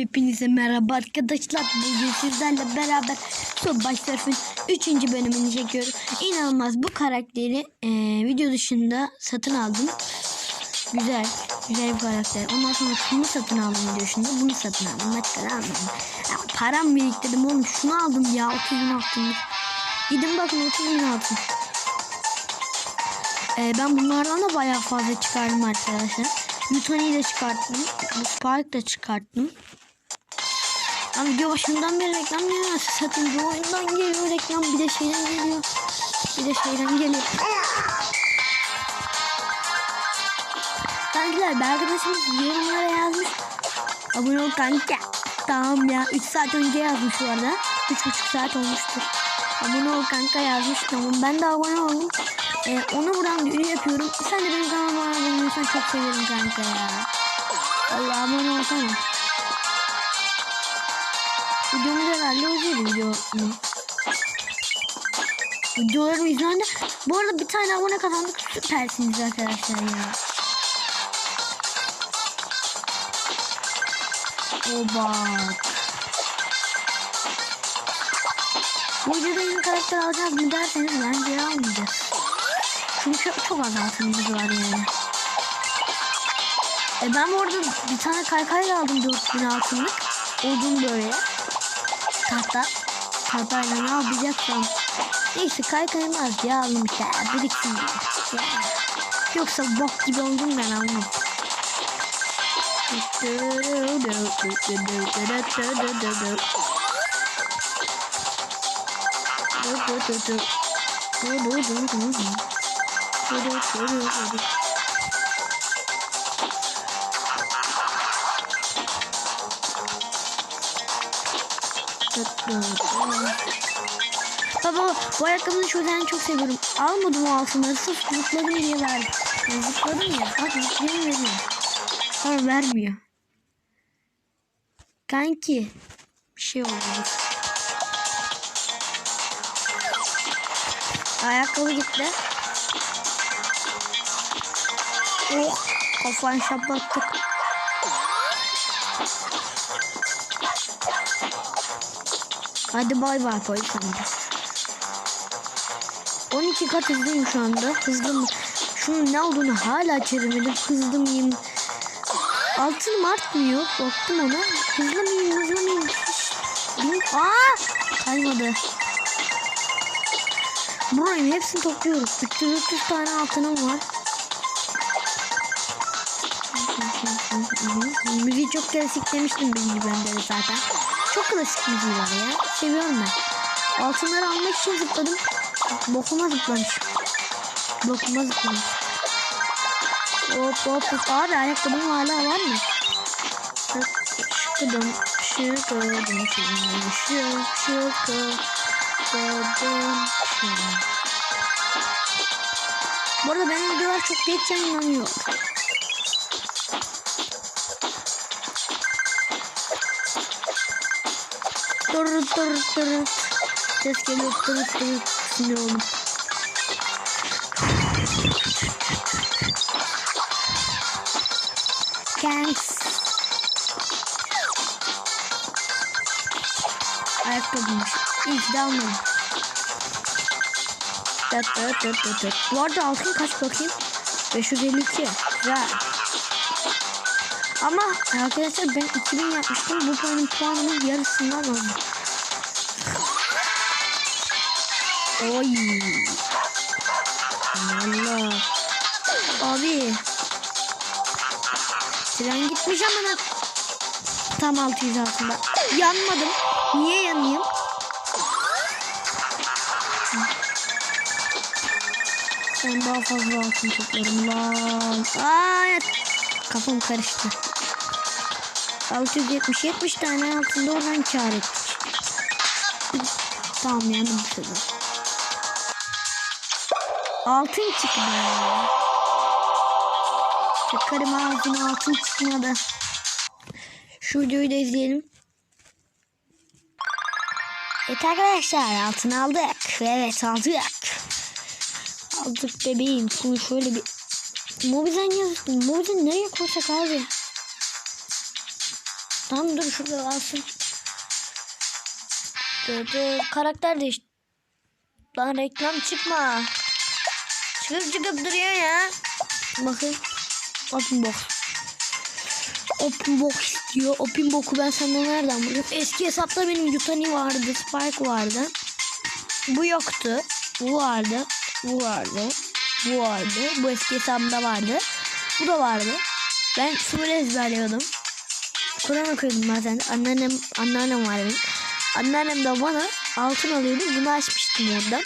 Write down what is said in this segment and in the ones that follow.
Hepinize merhaba arkadaşlar. Bugün sizlerle beraber Subway Surf'ın 3. bölümünü çekiyoruz. İnanılmaz bu karakteri e, video dışında satın aldım. Güzel. Güzel bir karakter. Ondan sonra şunu satın aldım video dışında. Bunu satın aldım. Başka da almadım. Ya, param biriktirdim oğlum. Şunu aldım ya. 30 bin altınlık. Gidin bakın 30 bin altın. E, ben bunlardan da bayağı fazla çıkardım arkadaşlar. Newton'u da çıkarttım. Spark da çıkarttım. Ama video başından beri reklam geliyor. Satın oyundan geliyor reklam. Bir de şeyden geliyor. Bir de şeyden geliyor. Kankiler bir arkadaşımız yorumlara yazmış. Abone ol kanka. Tamam ya. 3 saat önce yazmış bu arada. 3,5 saat olmuştur. Abone ol kanka yazmış. Tamam ben de abone oldum. Ee, ona buradan duyuru yapıyorum. Sen de benim kanalıma abone olursan çok severim kanka ya. Allah abone olsana. Videomuz herhalde uzun video. Videolarım izlendi. Bu arada bir tane abone kazandık. Süpersiniz arkadaşlar ya. O bak. Bu videoda yeni karakter alacağız mı derseniz bence almayacağız. Çünkü çok, az altınımız var yani. E ben bu arada bir tane kaykay aldım 4000 altınlık. Odun böyle. Tahta. Tahtayla ne yapacaksam. Neyse kaykayım az ya aldım işte. Biriksin ya. Yoksa bok gibi oldum ben almam. Baba bu ayakkabının şuradan çok seviyorum. Almadım o altınları sırf zıpladım diye verdim. Zıpladım ya. Bak zıpladım veriyor. Sonra vermiyor. Kanki. Bir şey oldu. Ayakkabı gitti. Oh. Kafan şaplattık. Hadi bay bay koy kanka. 12 kat hızlıyım şu anda. Hızlı mı? Şunun ne olduğunu hala çözemedim. Hızlı mıyım? Altınım artmıyor. Baktım ona. Hızlı mıyım? Hızlı mıyım? Bin... Aa! Kaymadı. Burayı hepsini topluyoruz. 300 tane altınım var. Müziği çok klasik demiştim birinci bölümde de zaten. Çok klasik müziği var ya. Seviyorum ben. Altınları almak için zıpladım. Bokuma zıplamış. Bokuma zıplamış. Hop hop hop. Abi ayakkabım hala var mı? Şıkıdım. Şıkıdım. Şıkıdım. Şıkıdım. Bu arada benim videolar çok geç yayınlanıyor. Dur dur dur. Ses geliyor dur dur. Sinir oldum. Thanks. Ayakkabıymış. İyi ki de almadım. Dıt dıt dıt dıt dıt. Bu arada altın kaç bakayım? 552. Güzel. Ama arkadaşlar ben 2000 yapmıştım. Bu benim puanımın yarısından oldu. Oy. Allah. Abi. Tren gitmiş ama tam 600 altında. Yanmadım. Niye yanayım? Ben daha fazla altın toplarım lan. Aa. Kafam karıştı. 670 70 tane altında oradan kar ettik. Tamam yani bu sefer. Altın çıktı. Çıkarım ağzına altın çıkmadı. Şu videoyu da izleyelim. Evet arkadaşlar altın aldık. Evet aldık. Aldık bebeğim. Şunu şöyle bir Mobizen yazdım. Mobizen nereye koysak abi? Tamam dur şurada alsın. Dur. Karakter değiş. Lan reklam çıkma. Çıkıp çıkıp duruyor ya. Bakın. Open box. Open box diyor. Open box'u ben senden nereden bulayım? Eski hesapta benim Yutani vardı. Spike vardı. Bu yoktu. Bu vardı. Bu vardı. Bu vardı. Bu eski hesabımda vardı. Bu da vardı. Ben sure ezberliyordum. Kur'an okuyordum bazen. Anneannem, anneannem var benim. Anneannem de bana altın alıyordu. Bunu açmıştım oradan.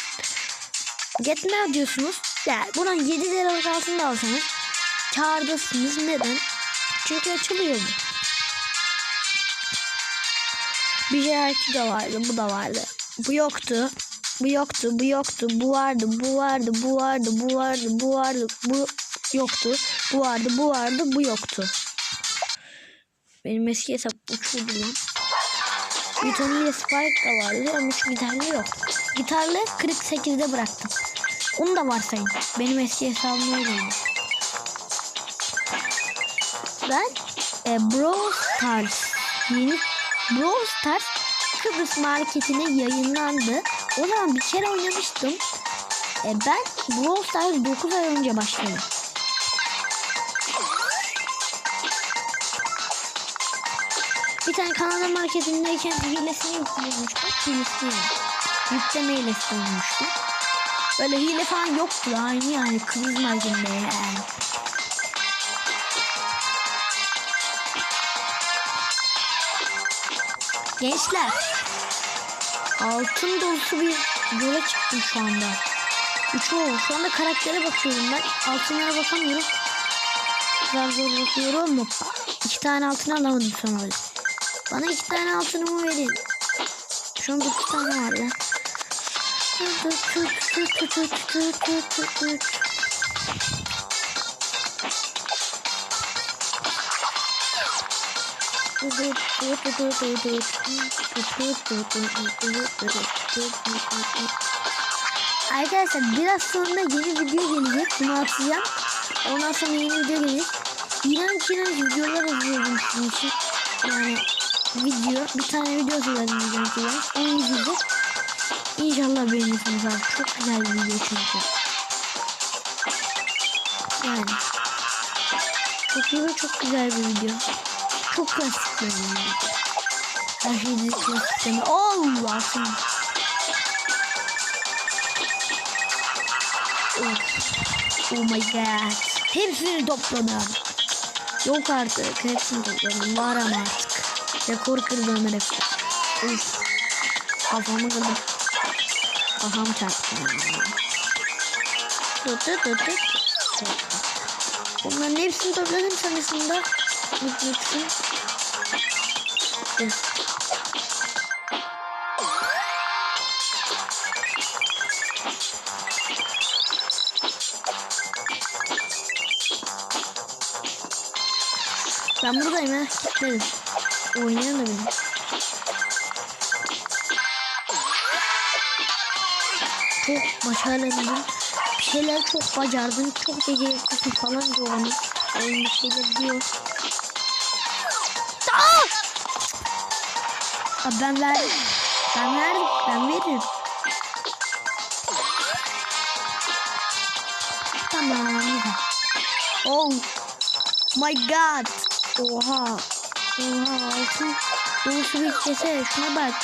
Get ne diyorsunuz? Ya buna 7 liralık altın da alsanız kârdasınız. Neden? Çünkü açılıyor bu. Bir jerarki de vardı. Bu da vardı. Bu yoktu. Bu yoktu. Bu yoktu. Bu vardı. Bu vardı. Bu vardı. Bu vardı. Bu vardı. Bu yoktu. Bu vardı. Bu vardı. Bu yoktu. Benim eski hesap uçurdu lan. İle Spike da vardı ama şu gitarlı yok. Gitarlı 48'de bıraktım. Onu da varsayın. Benim eski hesabım öyleydi. Ben e, Brawl Stars yeni Brawl Stars Kıbrıs marketine yayınlandı. O zaman bir kere oynamıştım. E, ben Brawl Stars 9 ay önce başladım. Bir tane Kanada marketindeyken hilesini bulmuştum. Hilesini yükleme hilesi bulmuştum. Böyle hile falan yoktu aynı yani Kıbrıs marketinde yani. Gençler. Altın dolusu bir yola çıktım şu anda. Üç oldu. Şu anda karaktere bakıyorum ben. Altınlara bakamıyorum. Biraz zor bakıyorum. Hoppa. İki tane altın alamadım sonra öyle. Bana iki tane altınımı verin. Şu an dokuz tane var ya. Arkadaşlar biraz sonra yeni video gelecek. Bunu atacağım. Ondan sonra yeni video gelecek. İğrenç iğrenç videolar izliyorum sizin için. Yani video. Bir tane video hazırladım diyeceğim size. Onu izleyeceğiz. İnşallah beğenirsiniz abi. Çok güzel bir video çünkü. Yani. Çok iyi ve çok güzel bir video. Klasik. Her şey de klasik. Oh Allah'ım. Oh. oh my god. Hepsini topladım. Yok artık. Hepsini topladım. Var ama artık. Rekor kırdım hepsi. Uf. Kafamı kırdım. Kafam çarptı. Tut tut tut tut. Bunların hepsini topladım sonrasında. Mutlusun. Ben buradayım ha. Gitmedim. Oynayan da benim. Çok başarılıyım. Bir şeyler çok bacardın. Çok beceriklisin falan diyor bana. Oyun bir şeyler diyor. Abi ben verdim. Ben verdim. Ben veririm. Tamam. Oh my god. Oha. Oha altın dolusu bir kese. Şuna bak.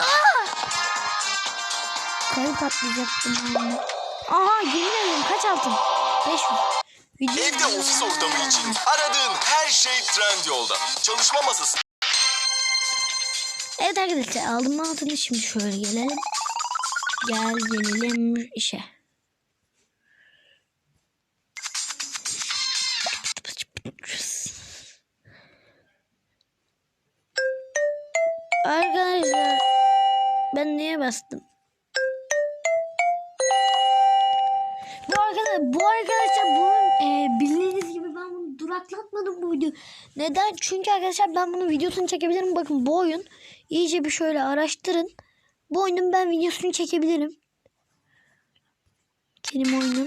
Aa! Kayıp atlayacaktım. Aha yemin ederim kaç altın? 500. Evde ofis ortamı için aradığın her şey Trendyol'da. Çalışma masası, Evet arkadaşlar aldım altını şimdi şöyle gelelim. Gel gelelim işe. Arkadaşlar ben niye bastım? Bu arkadaşlar bu arkadaşlar bunun video. Neden? Çünkü arkadaşlar ben bunun videosunu çekebilirim. Bakın bu oyun iyice bir şöyle araştırın. Bu oyunun ben videosunu çekebilirim. Benim oyunum.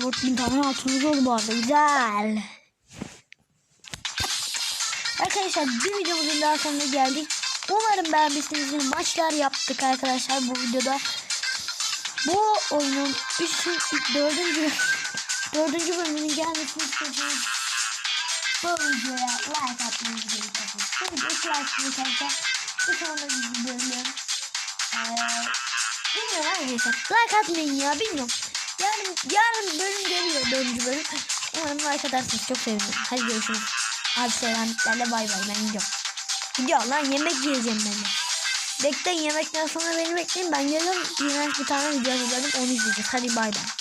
4000 tane altınımız oldu bu arada. Güzel. Arkadaşlar bir videomuzun daha sonuna geldik. Umarım beğenmişsinizdir. Maçlar yaptık arkadaşlar bu videoda. Bu oyunun 3. 4. 4. bölümünün gelmesini istiyorsanız bu videoya like atmanızı gerekiyorsunuz. Bu video 2 like yeterse bu sonunda bir bölüm. Ee, bilmiyorum arkadaşlar. Like atmayın ya bilmiyorum. Yarın, yarın bölüm geliyor 4. bölüm. Umarım like atarsınız. Çok sevinirim. Hadi görüşürüz. Hadi selamlıklarla bay bay ben gidiyorum. Gidiyor lan yemek yiyeceğim ben de. Bekleyin yemekten sonra beni bekleyin ben geliyorum. Bir tane video hazırladım onu izleyeceğiz. Hadi bay bay.